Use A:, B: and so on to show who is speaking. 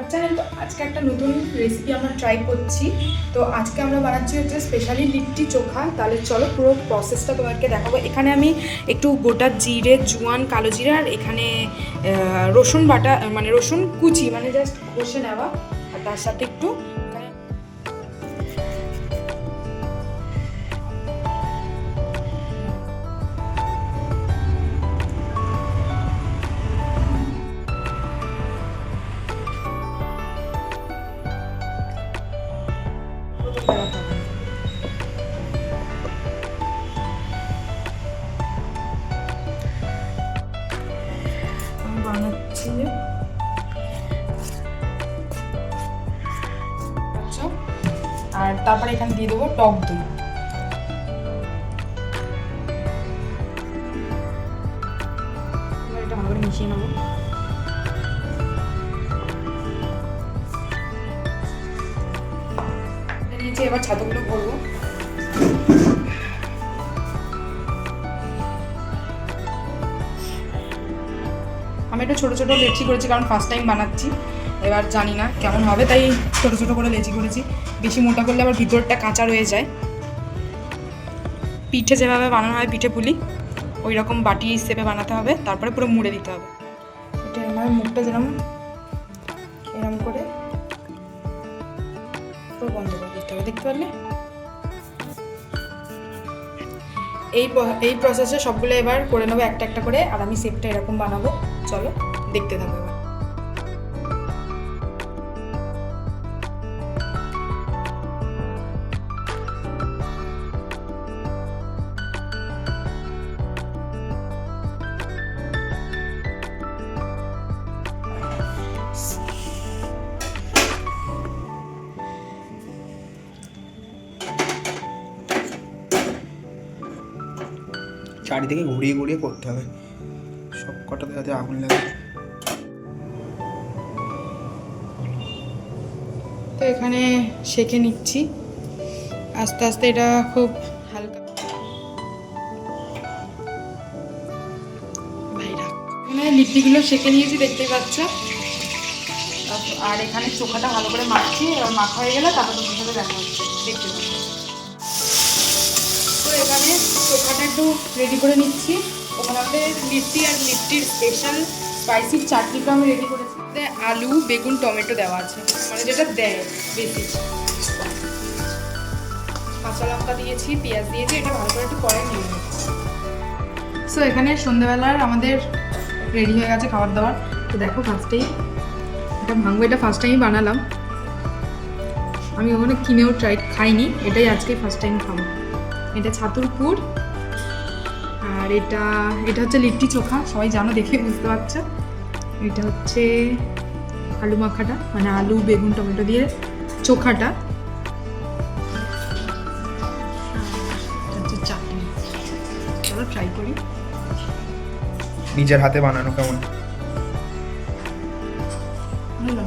A: আমার চ্যানেল তো আজকে একটা নতুন রেসিপি আমরা ট্রাই করছি। তো আজকে আমরা বানাচ্ছি হচ্ছে স্পেশালি লিট্টি চোখা। তাহলে চলো পুরো প্রসেসটা তোমাকে দেখাবো। এখানে আমি একটু গোটা জিরে, জোয়ান, কালো জিরে আর এখানে রসুন বাটা মানে রসুন কুচি মানে জাস্ট কষে নেওয়া। আর তার সাথে একটু আর তারপরে এখানে দিয়ে দেবো টক দই। এবার ছাতুগুলো ভরবো। আমি একটু ছোটো ছোটো লেচি করেছি, কারণ ফার্স্ট টাইম বানাচ্ছি। এবার জানি না কেমন হবে, তাই ছোটো ছোটো করে লেচি করেছি। বেশি মোটা করলে আবার ভিতরটা কাঁচা রয়ে যায়। পিঠে যেভাবে বানানো হয়, পিঠে পুলি ওই রকম বাটি হিসেবে বানাতে হবে, তারপরে পুরো মুড়ে দিতে হবে। এটা আমার মুখটা যেরকম এরকম করে পুরো বন্ধ করে দিতে হবে, দেখতে পারলে? এই এই প্রসেসে সবগুলো এবার করে নেব, একটা একটা করে, আর আমি সেপটা এরকম বানাবো। চলো, দেখতে থাকো
B: চারিদিকে ঘুরিয়ে ঘুরিয়ে করতে হবে। সব কটাতে যাতে আগুন লাগে।
A: তো এখানে সেঁকে নিচ্ছি। আস্তে আস্তে এটা খুব হালকা। এখানে লিট্টিগুলো সেঁকে নিয়েছি, দেখতে পাচ্ছ? আর এখানে চোখাটা ভালো করে মাখছি। মাখা হয়ে গেলে তারপর তোমার সাথে দেখা হচ্ছে। দেখতে পাচ্ছ? একটু রেডি করে নিচ্ছি। ওখানে আমাদের লিট্টি আর লিট্টির স্পেশাল স্পাইসি চাটনিটা আমি রেডি করেছি। আলু বেগুন টমেটো দেওয়া আছে। মানে যেটা দেয় বেশি। কাঁচা লঙ্কা দিয়েছি পেঁয়াজ দিয়েছি এটা ভালো করে একটু পরে নিয়ে সো এখানে সন্ধ্যেবেলার আমাদের রেডি হয়ে গেছে খাবার দাবার তো দেখো ফার্স্টেই এটা ভাঙবো এটা ফার্স্ট টাইমই বানালাম। আমি ওখানে কিনেও ট্রাই খাইনি এটাই আজকে ফার্স্ট টাইম খাব। এটা ছাতুর পুর আর এটা এটা হচ্ছে লিট্টি চোখা সবাই জানো দেখে বুঝতে পারছ। এটা হচ্ছে আলু মাখাটা মানে আলু বেগুন টমেটো দিয়ে চোখাটা। চাটনি। চলো ট্রাই করি।
B: নিজের হাতে বানানো কেমন?
A: ভালো